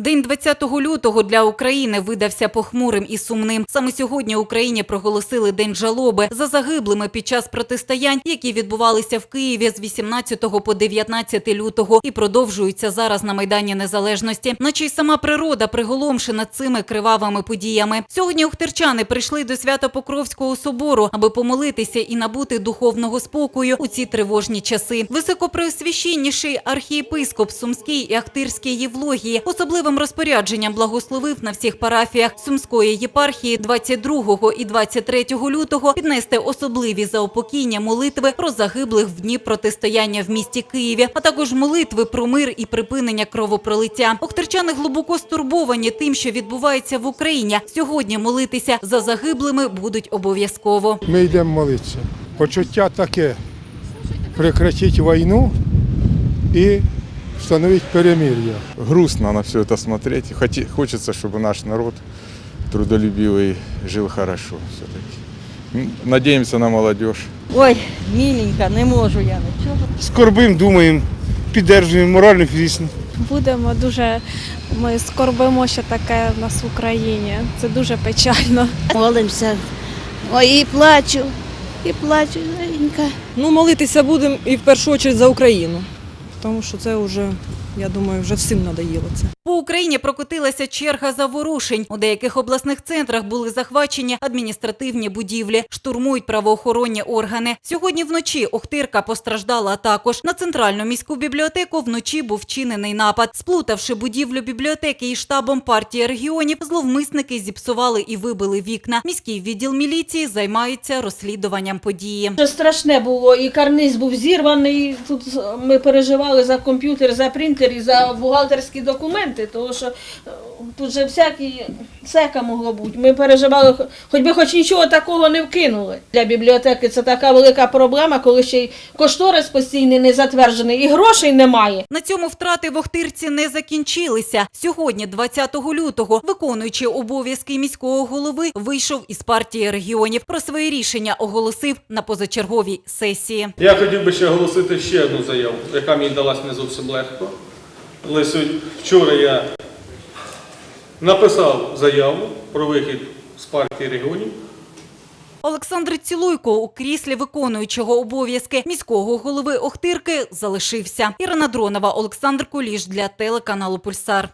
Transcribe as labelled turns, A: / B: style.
A: День 20 лютого для України видався похмурим і сумним. Саме сьогодні Україні проголосили День жалоби за загиблими під час протистоянь, які відбувалися в Києві з 18 по 19 лютого і продовжуються зараз на Майдані Незалежності. Наче й сама природа приголомшена цими кривавими подіями. Сьогодні охтерчани прийшли до Свято-Покровського собору, аби помолитися і набути духовного спокою у ці тривожні часи. Високопреосвященніший архієпископ Сумський і Ахтирський Євлогії особливим розпорядженням благословив на всіх парафіях Сумської єпархії 22 і 23 лютого піднести особливі заопокійня молитви про загиблих в дні протистояння в місті Києві, а також молитви про мир і припинення кровопролиття. Охтерчани глибоко стурбовані тим, що відбувається в Україні. Сьогодні молитися за загиблими будуть обов'язково.
B: Ми йдемо молитися. Почуття таке прекратити війну і встановити перемир'я.
C: грустно на все это смотреть. Хоти- Хочется, чтобы наш народ трудолюбивый жил хорошо все-таки. Надеемся на молодежь.
D: Ой, міленька, не можу я нічого.
E: скорбим, думаємо, піддержуємо морально, фізично.
F: будемо дуже. Ми скорбимо, що таке в нас в Україні. Це дуже печально.
G: Молимося. Ой, і плачу, і плачу, Женька.
D: Ну, молитися будемо і в першу чергу за Україну. Тому що це вже, я думаю, вже всім надоїло це.
A: По Україні прокотилася черга заворушень. У деяких обласних центрах були захвачені адміністративні будівлі, штурмують правоохоронні органи. Сьогодні вночі Охтирка постраждала також. На центральну міську бібліотеку вночі був вчинений напад. Сплутавши будівлю бібліотеки із штабом партії регіонів, зловмисники зіпсували і вибили вікна. Міський відділ міліції займається розслідуванням події.
H: Це страшне було, і карниз був зірваний. Тут ми переживали за комп'ютер, за принтер і за бухгалтерські документи, тому що е, тут же всякі всяке могло бути. Ми переживали, хоч би хоч нічого такого не вкинули. Для бібліотеки це така велика проблема, коли ще й кошторис постійний не затверджений, і грошей немає.
A: На цьому втрати в Охтирці не закінчилися. Сьогодні, 20 лютого, виконуючи обов'язки міського голови, вийшов із партії регіонів. Про своє рішення оголосив на позачерговій сесії.
I: Я хотів би ще оголосити ще одну заяву, яка мені далась не зовсім легко. Але сьогодні- вчора я написав заяву про вихід з партії регіонів.
A: Олександр Цілуйко у кріслі виконуючого обов'язки міського голови Охтирки залишився. Ірина Дронова, Олександр Куліш для телеканалу Пульсар.